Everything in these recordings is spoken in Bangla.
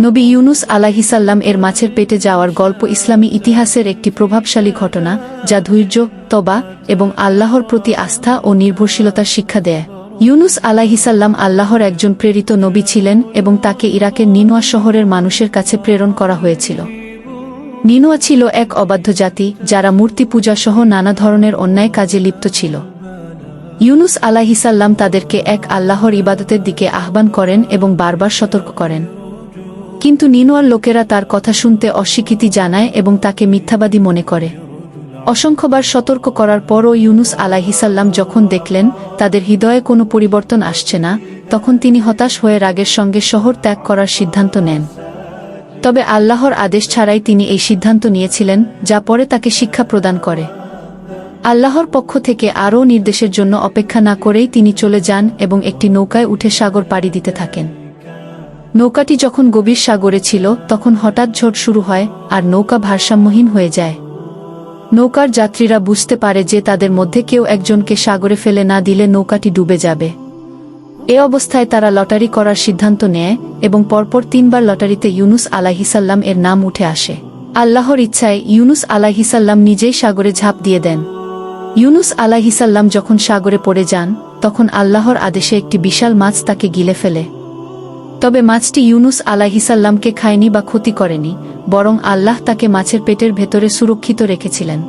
নবী ইউনুস আলাহিসাল্লাম এর মাছের পেটে যাওয়ার গল্প ইসলামী ইতিহাসের একটি প্রভাবশালী ঘটনা, যা ধৈর্য, তবা এবং আল্লাহর প্রতি আস্থা ও নির্ভরশীলতার শিক্ষা দেয়। ইউনুস আলাহিসাল্লাম আল্লাহর একজন প্রেরিত নবী ছিলেন এবং তাকে ইরাকের নিনোয়া শহরের মানুষের কাছে প্রেরণ করা হয়েছিল। নিনোয়া ছিল এক অবাধ্য জাতি, যারা মূর্তি পূজা সহ নানা ধরনের অন্যায় কাজে লিপ্ত ছিল। ইউনুস আলাহিসাল্লাম তাদেরকে এক আল্লাহর ইবাদতের দিকে আহ্বান করেন এবং বারবার সতর্ক করেন। কিন্তু নিনোয়ার লোকেরা তার কথা শুনতে অস্বীকৃতি জানায় এবং তাকে মিথ্যাবাদী মনে করে। অসংখ্যবার সতর্ক করার পরও ইউনুস আলাহিসাল্লাম যখন দেখলেন তাদের হৃদয়ে কোনো পরিবর্তন আসছে না, তখন তিনি হতাশ হয়ে রাগের সঙ্গে শহর ত্যাগ করার সিদ্ধান্ত নেন। তবে আল্লাহর আদেশ ছাড়াই তিনি এই সিদ্ধান্ত নিয়েছিলেন, যা পরে তাকে শিক্ষা প্রদান করে। আল্লাহর পক্ষ থেকে আরও নির্দেশের জন্য অপেক্ষা না করেই তিনি চলে যান এবং একটি নৌকায় উঠে সাগর পাড়ি দিতে থাকেন। নৌকাটি যখন গভীর সাগরে ছিল, তখন হঠাৎ ঝড় শুরু হয়, আর নৌকা ভারসাম্যহীন হয়ে যায়। নৌকার যাত্রীরা বুঝতে পারে যে তাদের মধ্যে কেউ একজনকে সাগরে ফেলে না দিলে নৌকাটি ডুবে যাবে। এ অবস্থায় তারা লটারি করার সিদ্ধান্ত নেয় এবং পরপর তিনবার লটারিতে ইউনুস আলাহিসাল্লাম এর নাম উঠে আসে। আল্লাহর ইচ্ছায় ইউনুস আলাহিসাল্লাম নিজেই সাগরে ঝাঁপ দিয়ে দেন। ইউনুস আলাহিসাল্লাম যখন সাগরে পড়ে যান, তখন আল্লাহর আদেশে একটি বিশাল মাছ তাকে গিলে ফেলে। তবে মাছটি ইউনুস আলাহিসাল্লামকে খায়নি বা ক্ষতি করেনি, বরং আল্লাহ তাকে মাছের পেটের ভেতরে সুরক্ষিত রেখেছিলেন।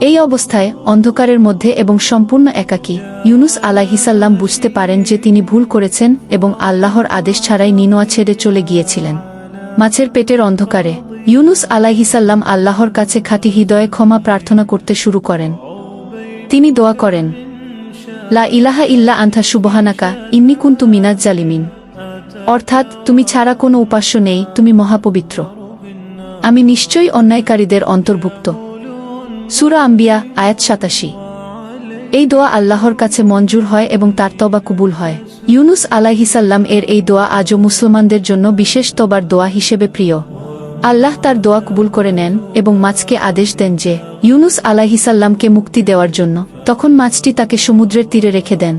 এই অবস্থায় অন্ধকারের মধ্যে এবং সম্পূর্ণ একাকী ইউনুস আলাহিসাল্লাম বুঝতে পারেন যে তিনি ভুল করেছেন এবং আল্লাহর আদেশ ছাড়াই নিনোয়া ছেড়ে চলে গিয়েছিলেন। মাছের পেটের অন্ধকারে ইউনুস আলাহিসাল্লাম আল্লাহর কাছে খাঁটি হৃদয়ে ক্ষমা প্রার্থনা করতে শুরু করেন। তিনি দোয়া করেন, লা ইলাহা ইল্লা আন্থা সুবহানাকা, ইন্নি কুন্তু মিনাজ জালিমিন। অর্থাৎ তুমি ছাড়া কোনো উপাস্য নেই, তুমি মহাপবিত্র। আমি নিশ্চয়ই অন্যায়কারীদের অন্তর্ভুক্ত। সুরা আম্বিয়া, আয়াত সাতাশি। এই দোয়া আল্লাহর কাছে মঞ্জুর হয় এবং তার তবা কবুল হয়। ইউনুস আলাহিসাল্লাম এর এই দোয়া আজও মুসলমানদের জন্য বিশেষ তবার দোয়া হিসেবে প্রিয়। আল্লাহ তার দোয়া কবুল করে নেন এবং মাছকে আদেশ দেন যে, ইউনুস আলাহিসাল্লামকে মুক্তি দেওয়ার জন্য। তখন মাছটি তাকে সমুদ্রের তীরে রেখে দেন।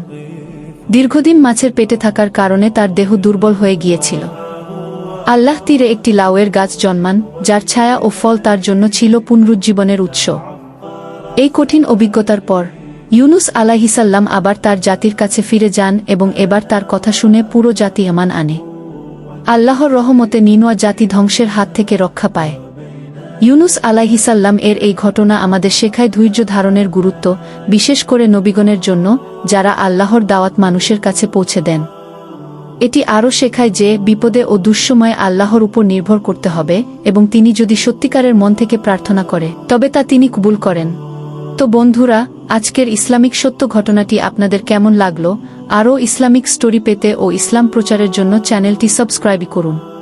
দীর্ঘদিন মাছের পেটে থাকার কারণে তার দেহ দুর্বল হয়ে গিয়েছিল। আল্লাহ তীরে একটি লাউয়ের গাছ জন্মান, যার ছায়া ও ফল তার জন্য ছিল পুনরুজ্জীবনের উৎস। এই কঠিন অভিজ্ঞতার পর, ইউনুস আলাহিসাল্লাম আবার তার জাতির কাছে ফিরে যান এবং এবার তার কথা শুনে পুরো জাতি এমান আনে। আল্লাহর রহমতে নিনোয়া জাতি ধ্বংসের হাত থেকে রক্ষা পায়। ইউনুস আলাহিসাল্লাম এর এই ঘটনা আমাদের শেখায় ধৈর্য ধারণের গুরুত্ব, বিশেষ করে নবীগণের জন্য, যারা আল্লাহর দাওয়াত মানুষের কাছে পৌঁছে দেন। এটি আরও শেখায় যে, বিপদে ও দুঃসময়ে আল্লাহর উপর নির্ভর করতে হবে, এবং তিনি যদি সত্যিকারের মন থেকে প্রার্থনা করে, তবে তা তিনি কবুল করেন। তো বন্ধুরা, আজকের ইসলামিক সত্য ঘটনাটি আপনাদের কেমন লাগল? আরও ইসলামিক স্টোরি পেতে ও ইসলাম প্রচারের জন্য চ্যানেলটি সাবস্ক্রাইব করুন।